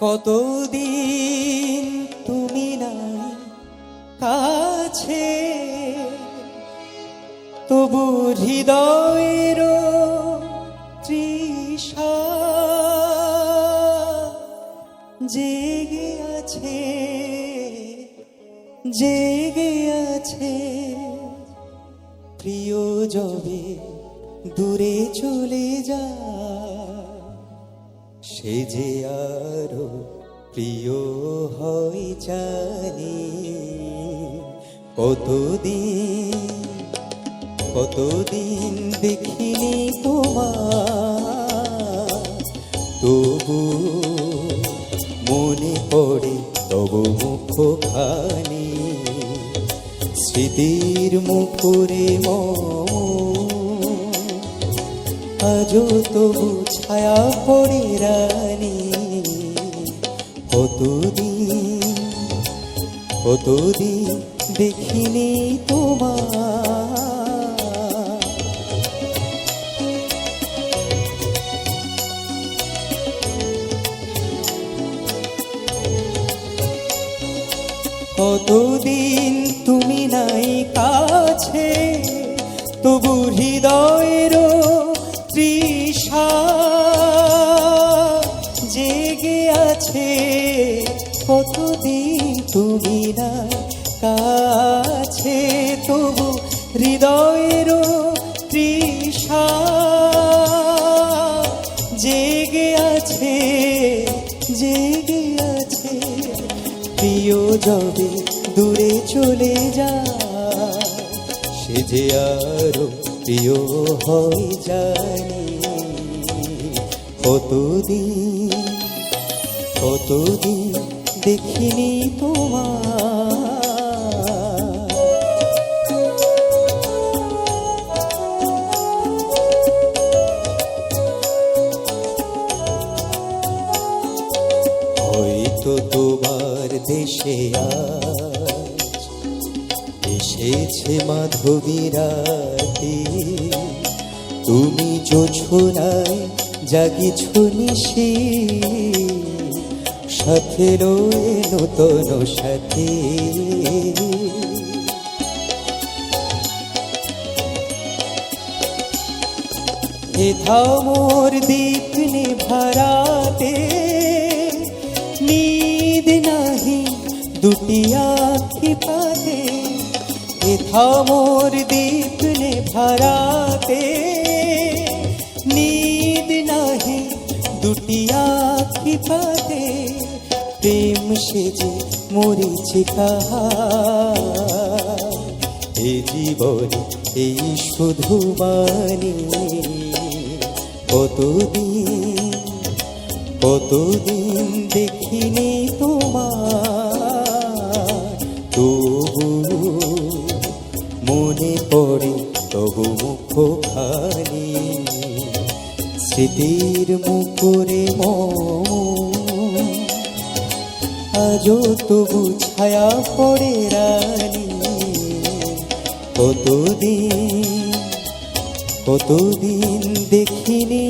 কতদিন তুমি নাই কাছে? তবু হৃদয়ের তৃষা জেগে আছে জেগে আছে। প্রিয় জবে দূরে চলে যা। সে যে আরও প্রিয় হয় জানি কতদিন কতদিন দেখিনি তোমার। তবু মনে পড়ে তবু মুখখানি, স্মৃতির মুখরে মন আজও তবু ছায়া পড়ে রানী। কতদিন কতদিন দেখিনি তোমার? কতদিন তুমি নাই কাছে, তবু হৃদয়ের কতদিন তুমি না কাছে, তবু হৃদয়ের তৃষা জেগে আছে জেগে আছে। প্রিয় যবে দূরে চলে যা, সে যে আরও প্রিয় হয় জানি। কতদিন কতদিন দেখিনি তোমার। হয়তো তোমার দেশে এসেছে মাধবী রাতে তুমি যোছনায় জাগিছ নিশি সাথে রয়ে নূতন সাথে। এথাও মোর দীপ নিভারাতে, নিদ নাহি দুটি আখি পাতে। এথাও মোর দীপ নিভারাতে, নিদ নাহি দুটি আখি পাতে প্রেম সেজে মরেছে কাহা এ জীবন এই শুধু মানি কতদিন কতদিন দেখিনি স্মৃতির মুখরে আজও তবু ছায়া পড়ে রানী। কতদিন কতদিন দেখিনি